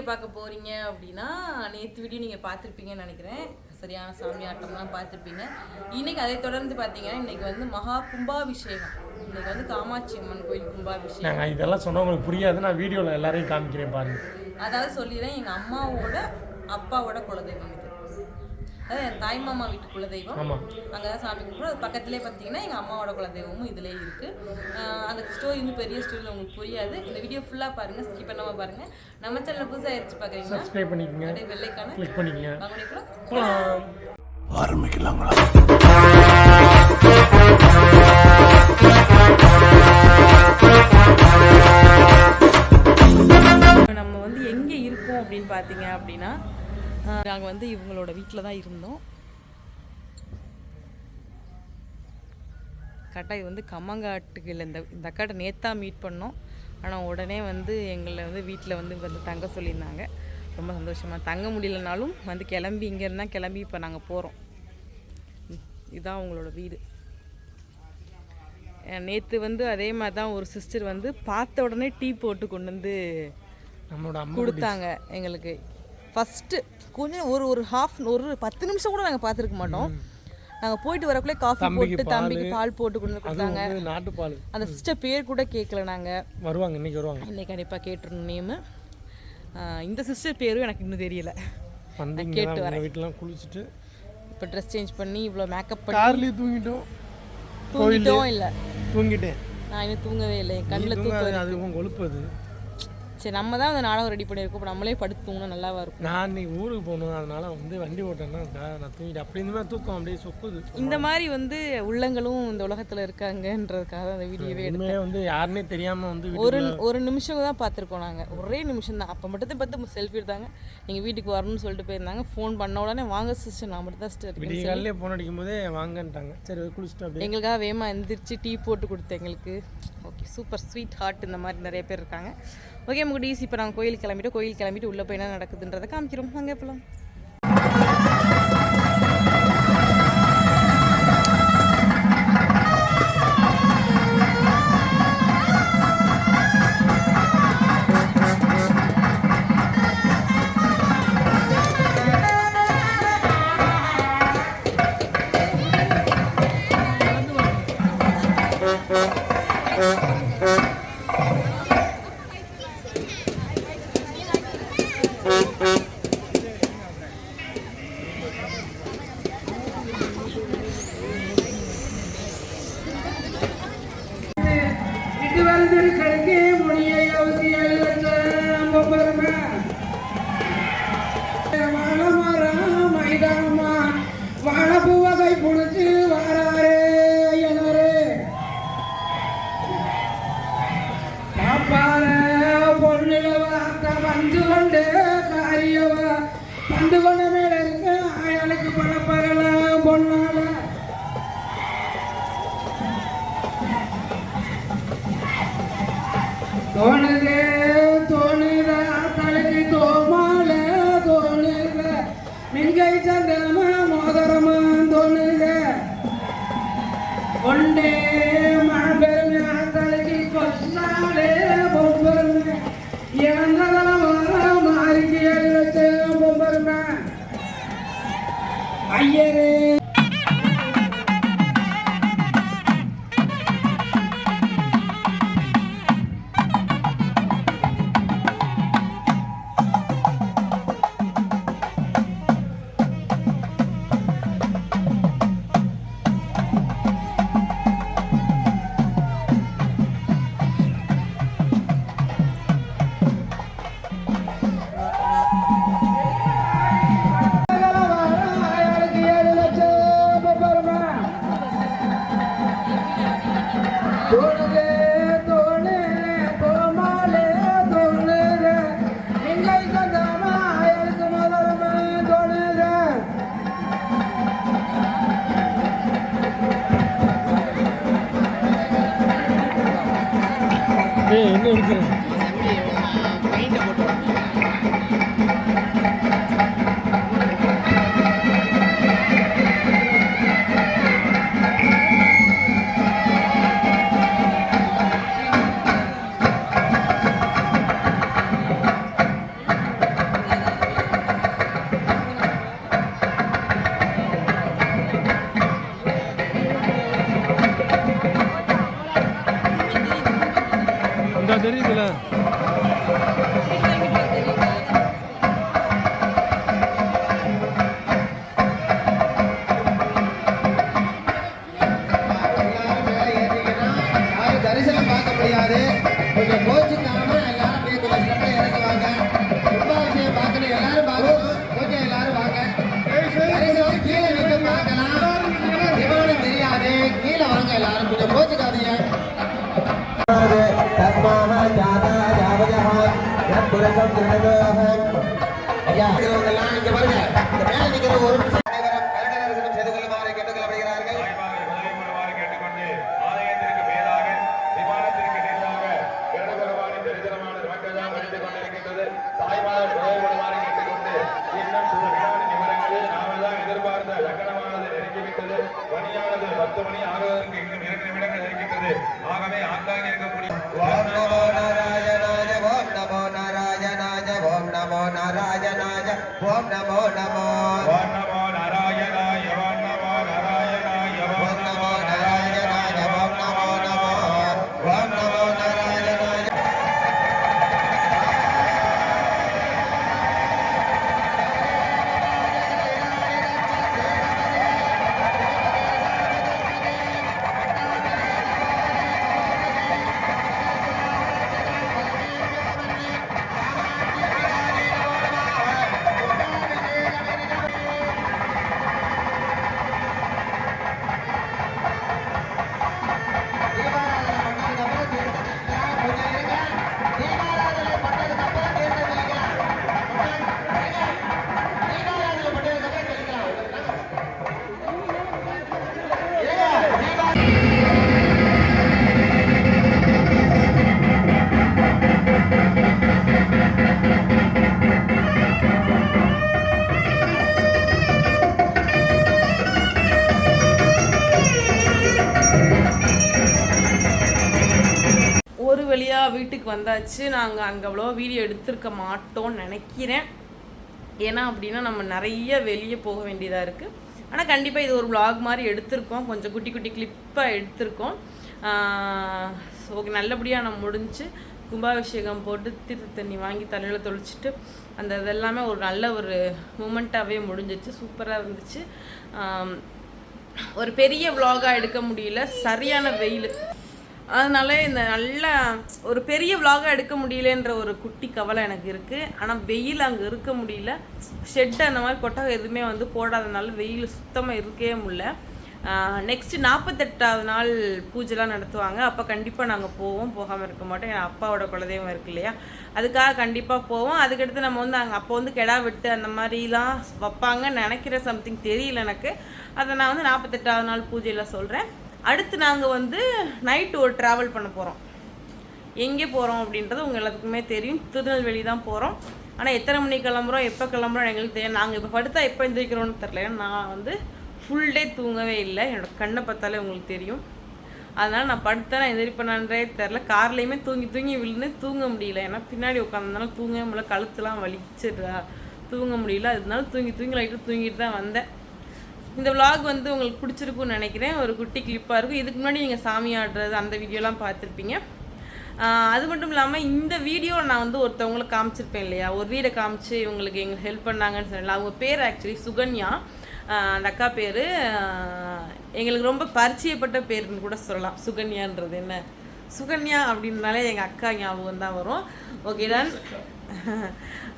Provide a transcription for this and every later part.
Video பார்க்க போறீங்க அப்படின்னா நேற்று வீடியோ நீங்கள் பார்த்துருப்பீங்கன்னு நினைக்கிறேன். சரியான சாமி ஆட்டம்லாம் பார்த்துருப்பீங்க. இன்னைக்கு அதை தொடர்ந்து பார்த்தீங்கன்னா இன்னைக்கு வந்து மகா கும்பாபிஷேகம். இன்னைக்கு வந்து காமாட்சி அம்மன் கோயில் கும்பாபிஷேகம். இதெல்லாம் சொன்னா உங்களுக்கு புரியாது நான் வீடியோவில் எல்லாரையும் காமிக்கிறேன் பாருங்க. அதாவது சொல்லிடுறேன் எங்கள் அம்மாவோட அப்பாவோட குலதெய்வம் என் தாய் மாமா வீட்டு குலதெய்வம் அங்கே தான் சாமி கும்பிடுறோம் அது பக்கத்துலேயே பார்த்தீங்கன்னா எங்கள் அம்மாவோட குலதெய்வமும் இதிலே இருக்குது அந்த ஸ்டோரி இன்னும் பெரிய ஸ்டோரியில் உங்களுக்கு புரியாது. இந்த வீடியோ ஃபுல்லாக பாருங்கள் ஸ்கிப் பண்ணாமல் பாருங்கள் நம்ம சேனல் புதுசாக ஆயிடுச்சு பார்க்குறீங்கன்னா சப்ஸ்கிரைப் பண்ணிக்கோங்க. அப்படியே வெள்ளைக்கான கிளிக் பண்ணிக்கோங்க. ஆரம்பிக்கலாங்களா? நம்ம வந்து எங்கே இருக்கோம் அப்படின்னு பார்த்தீங்க அப்படின்னா நாங்கள் வந்து இவங்களோட வீட்டில் தான் இருந்தோம். கரெக்டாக இது வந்து கம்மங்காட்டுக்கு இல்லை இந்த இந்த அக்காட்ட நேத்தா மீட் பண்ணோம். ஆனால் உடனே வந்து எங்களை வந்து வீட்டில் வந்து வந்து தங்க சொல்லியிருந்தாங்க. ரொம்ப சந்தோஷமாக தங்க முடியலனாலும் வந்து கிளம்பி இங்கே இருந்தால் கிளம்பி இப்போ நாங்கள் போகிறோம் இதுதான் அவங்களோட வீடு. நேற்று வந்து அதே மாதிரி தான் ஒரு சிஸ்டர் வந்து பார்த்த உடனே டீ போட்டு கொண்டு வந்து நம்மளோட கொடுத்தாங்க எங்களுக்கு. ஃபஸ்ட்டு கொஞ்சம் ஒரு ஒரு ஹாஃப் ஒரு பத்து நிமிஷம் கூட நாங்கள் பார்த்துருக்க மாட்டோம். நாங்கள் போயிட்டு வரக்குள்ளே காஃபி போட்டு தம்பிக்கு பால் போட்டு கொண்டு கொடுத்தாங்க. வந்து நாட்டுப்பால். அந்த சிஸ்டர் பேர் கூட கேட்கல நாங்கள் வருவாங்க இன்னைக்கு வருவாங்க. இன்னைக்கு கண்டிப்பாக கேட்டுருந்தோம் நேமு இந்த சிஸ்டர் பேரும் எனக்கு இன்னும் தெரியல. தான் உங்கள் வீட்டிலாம் குளிச்சுட்டு இப்போ ட்ரெஸ் சேஞ்ச் பண்ணி இவ்வளோ மேக்கப் பண்ணி கார்லேயே தூங்கிட்டோம். தூங்கிட்டோம் இல்லை. தூங்கிட்டேன். நான் இன்னும் தூங்கவே இல்லை. என் கண்ணில் தூங்காத அது உன் கொழுப்பு அது. சரி நம்ம தான் அந்த நாடகம் ரெடி பண்ணியிருக்கோம். இப்போ நம்மளே படுத்து தூங்கினா நல்லாவா இருக்கும்? நான் இன்னைக்கு ஊருக்கு போகணும் அதனால வந்து வண்டி ஓட்டேன்னா நான் தூங்கிட்டேன். அப்படி இந்த மாதிரி தூக்கம் அப்படியே சொக்குது. இந்த மாதிரி வந்து உள்ளங்களும் இந்த உலகத்தில் இருக்காங்கன்றதுக்காக தான் அந்த வீடியோவே உண்மையே வந்து யாருன்னே தெரியாமல் வந்து ஒரு ஒரு நிமிஷம் தான் பார்த்துருக்கோம் நாங்கள் ஒரே நிமிஷம் தான். அப்போ மட்டும் பார்த்து செல்ஃபி எடுத்தாங்க. நீங்கள் வீட்டுக்கு வரணும்னு சொல்லிட்டு போயிருந்தாங்க. ஃபோன் பண்ண உடனே வாங்க சிஸ்டர் நான் மட்டும் தான் சிஸ்டர் காலையிலே போன் அடிக்கும் போதே வாங்கன்ட்டாங்க. சரி குளிச்சுட்டு அப்படியே. எங்களுக்காக வேகமாக எந்திரிச்சு டீ போட்டு கொடுத்து எங்களுக்கு. ஓகே. சூப்பர் ஸ்வீட் ஹார்ட் இந்த மாதிரி நிறைய பேர் இருக்காங்க. ஓகே நமக்கு டீசி இப்போ நாங்கள் கோயில் கிளம்பிட்டு கோயில் கிளம்பிட்டு உள்ளே போய் என்ன நடக்குதுன்றதை காமிக்கிறோம். அங்கே போகலாம் பொண்ணுலவ வந்து கொண்டு காரியவ? பந்து கொண்ட மேல இருக்க பொண்ணால dari bila? கொஞ்சம் ஸ்டெப்ல இறங்குவாங்க கும்பாபிஷேகம் பார்க்கணும் எல்லாரும் பார்க்கணும் ஓகே எல்லாரும் வாங்க தரிசனம் கீழே நின்று பார்க்கலாம் சிவனும் தெரியாது கீழே வாங்க எல்லாரும் கொஞ்சம் கோச்சுக்காதீங்க தஸ்மாக ஜாதா ஜாவஜா புரசம் திருநகரம் ஓம் நமோ நாராயணாய ஓம் நமோ வழியாக வீட்டுக்கு வந்தாச்சு. நாங்கள் அங்கே அவ்வளோ வீடியோ எடுத்திருக்க மாட்டோம்னு நினைக்கிறேன். ஏன்னா அப்படின்னா நம்ம நிறைய வெளியே போக வேண்டியதாக இருக்குது ஆனால் கண்டிப்பாக இது ஒரு vlog மாதிரி எடுத்திருக்கோம். கொஞ்சம் குட்டி குட்டி கிளிப்பாக எடுத்திருக்கோம். ஓகே நல்லபடியாக நம்ம முடிஞ்சு கும்பாபிஷேகம் போட்டு தீர்த்த தண்ணி வாங்கி தலையில் தொளிச்சிட்டு அந்த இதெல்லாமே ஒரு நல்ல ஒரு மூமெண்ட்டாகவே முடிஞ்சிச்சு. சூப்பராக இருந்துச்சு. ஒரு பெரிய vlog-ஆ எடுக்க முடியல. சரியான வெயில். அதனால இந்த நல்ல ஒரு பெரிய vlog-ஆ எடுக்க முடியலன்ற ஒரு குட்டி கவலை எனக்கு இருக்குது ஆனால் வெயில் அங்கே இருக்க முடியல. ஷெட் அந்த மாதிரி கொட்டகை எதுவுமே வந்து போடாதனால வெயில் சுத்தமாக இருக்கவே முடியல. நெக்ஸ்ட் நாற்பத்தெட்டாவது நாள் பூஜைலாம் நடத்துவாங்க. அப்போ கண்டிப்பாக நாங்கள் போவோம். போகாமல் இருக்க மாட்டோம். என் அப்பாவோட குலதெய்வம் இருக்கு இல்லையா? அதுக்காக கண்டிப்பாக போவோம். அதுக்கடுத்து நம்ம வந்து அங்கே அப்போ வந்து கெடா வெட்டு அந்த மாதிரிலாம் வைப்பாங்கன்னு நினைக்கிற சம்திங் தெரியல எனக்கு. அதை நான் வந்து நாற்பத்தெட்டாவது நாள் பூஜையில் சொல்கிறேன் அடுத்து நாங்கள் வந்து நைட்டு ஒரு ட்ராவல் பண்ண போகிறோம் எங்கே போகிறோம் அப்படின்றது உங்கள் எல்லாத்துக்குமே தெரியும். திருநெல்வேலி தான் போகிறோம் ஆனால் எத்தனை மணிக்கு கிளம்புறோம் எப்போ கிளம்புறோம் எங்களுக்கு தெரியும் நாங்கள் இப்போ படுத்தா எப்போ எந்திரிக்கிறோம்னு தெரில ஏன்னா நான் வந்து ஃபுல் டே தூங்கவே இல்லை. என்னோட கண்ணை பார்த்தாலே உங்களுக்கு தெரியும். அதனால் நான் படுத்தேன் நான் எந்திரிப்பேனான்றே தெரில கார்லேயுமே தூங்கி தூங்கி விழுந்து தூங்க முடியல. ஏன்னா பின்னாடி உட்காந்துனால தூங்கவே முடியல. கழுத்துலாம் வலிச்சிடுறா தூங்க முடியல. அதனால தூங்கி தூங்கி லைட்டாக தூங்கிட்டு தான் வந்தேன். இந்த vlog வந்து உங்களுக்கு பிடிச்சிருக்கும்னு நினைக்கிறேன். ஒரு குட்டி கிளிப்பாக இருக்கும். இதுக்கு முன்னாடி நீங்கள் சாமி ஆடுறது அந்த வீடியோலாம் பார்த்துருப்பீங்க. அது மட்டும் இல்லாமல் இந்த வீடியோ நான் வந்து ஒருத்தவங்களுக்கு காமிச்சிருப்பேன் இல்லையா? ஒரு வீடை காமிச்சு இவங்களுக்கு எங்களுக்கு ஹெல்ப் பண்ணாங்கன்னு சொல்லலாம் அவங்க பேர் ஆக்சுவலி சுகன்யா. அந்த அக்கா பேர் எங்களுக்கு ரொம்ப பரிச்சயப்பட்ட பேருன்னு கூட சொல்லலாம். சுகன்யான்றது என்ன? சுகன்யா அப்படின்னாலே எங்கள் அக்கா ஞாபகம் தான் வரும். ஓகே தான்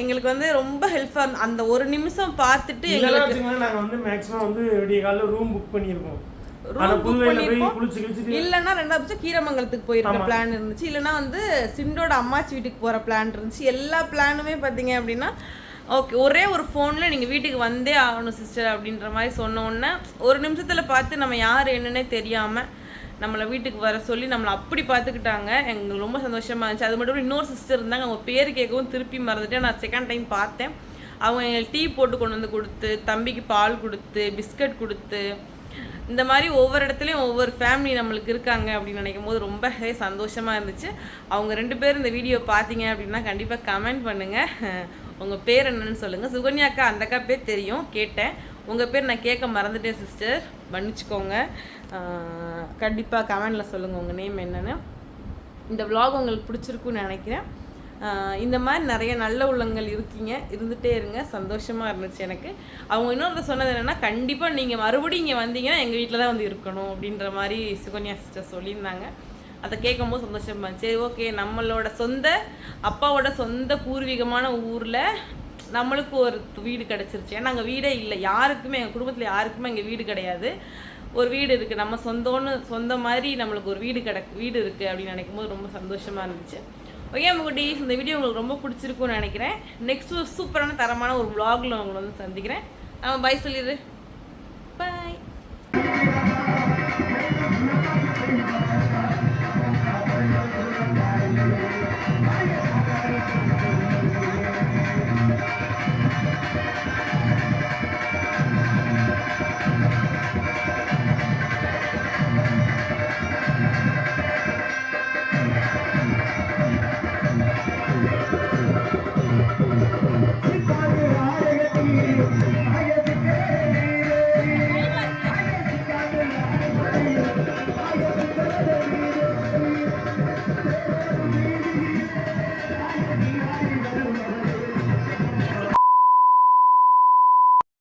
எங்களுக்கு வந்து ரொம்ப ஹெல்ப்ஃபாக அந்த ஒரு நிமிஷம் பார்த்துட்டு எங்களுக்கு நாங்கள் வந்து மேக்ஸிமம் வந்து விடிய காலைல ரூம் புக் பண்ணியிருக்கோம். இல்லைன்னா ரெண்டாவது கீரமங்கலத்துக்கு போயிருக்க. பிளான் இருந்துச்சு. இல்லைன்னா வந்து சிண்டோட அம்மாச்சி வீட்டுக்கு போகிற பிளான் இருந்துச்சு. எல்லா பிளானுமே பார்த்தீங்க அப்படின்னா ஓகே ஒரே ஒரு ஃபோனில் நீங்கள் வீட்டுக்கு வந்தே ஆகணும் சிஸ்டர் அப்படின்ற மாதிரி சொன்ன உடனே ஒரு நிமிஷத்தில் பார்த்து நம்ம யார் என்னன்னே தெரியாமல் நம்மளை வீட்டுக்கு வர சொல்லி நம்மளை அப்படி பார்த்துக்கிட்டாங்க. எங்களுக்கு ரொம்ப சந்தோஷமாக இருந்துச்சு. அது மட்டும் இன்னொரு சிஸ்டர் இருந்தாங்க. அவங்க பேர் கேட்கவும் திருப்பி மறந்துட்டு நான் செகண்ட் டைம் பார்த்தேன். அவங்க எங்களுக்கு டீ போட்டு கொண்டு வந்து கொடுத்து தம்பிக்கு பால் கொடுத்து பிஸ்கட் கொடுத்து இந்த மாதிரி ஒவ்வொரு இடத்துலையும் ஒவ்வொரு ஃபேமிலி நம்மளுக்கு இருக்காங்க அப்படின்னு நினைக்கும் போது ரொம்ப சந்தோஷமாக இருந்துச்சு. அவங்க ரெண்டு பேரும் இந்த வீடியோ பார்த்தீங்க அப்படின்னா கண்டிப்பாக கமெண்ட் பண்ணுங்கள் உங்கள் பேர் என்னன்னு சொல்லுங்கள் சுகன்யாக்கா அந்த அக்கா பேர் தெரியும். கேட்டேன். உங்கள் பேர் நான் கேட்க மறந்துட்டேன் சிஸ்டர் மன்னிச்சுக்கோங்க. கண்டிப்பாக கமெண்டில் சொல்லுங்கள் உங்கள் நேம் என்னென்னு. இந்த விலாக் உங்களுக்கு பிடிச்சிருக்குன்னு நினைக்கிறேன். இந்த மாதிரி நிறைய நல்ல உள்ளங்கள் இருக்கீங்க. இருந்துகிட்டே இருங்க. சந்தோஷமாக இருந்துச்சு எனக்கு. அவங்க இன்னொரு சொன்னது என்னென்னா கண்டிப்பாக நீங்கள் மறுபடியும் இங்கே வந்தீங்கன்னா எங்கள் வீட்டில் தான் வந்து இருக்கணும் அப்படின்ற மாதிரி சுகன்யா சிஸ்டர் சொல்லியிருந்தாங்க. அதை கேட்கும்போது சந்தோஷமா இருந்துச்சு. சரி ஓகே நம்மளோட சொந்த அப்பாவோட சொந்த பூர்வீகமான ஊரில் நம்மளுக்கு ஒரு வீடு கிடச்சிருச்சு. ஏன்னா அங்கே வீடே இல்லை. யாருக்குமே எங்கள் குடும்பத்தில் யாருக்குமே எங்கள் வீடு கிடையாது. ஒரு வீடு இருக்குது நம்ம சொந்தம்னு சொந்த மாதிரி நம்மளுக்கு ஒரு வீடு கிடக்கு வீடு இருக்குது அப்படின்னு நினைக்கும் போது ரொம்ப சந்தோஷமாக இருந்துச்சு. ஓகே உங்கள் டீஸ் இந்த வீடியோ உங்களுக்கு ரொம்ப பிடிச்சிருக்கும்னு நினைக்கிறேன். நெக்ஸ்ட் ஒரு சூப்பரான தரமான ஒரு விளாகில் உங்களை வந்து சந்திக்கிறேன். நம்ம பாய் சொல்லிடு. பாய்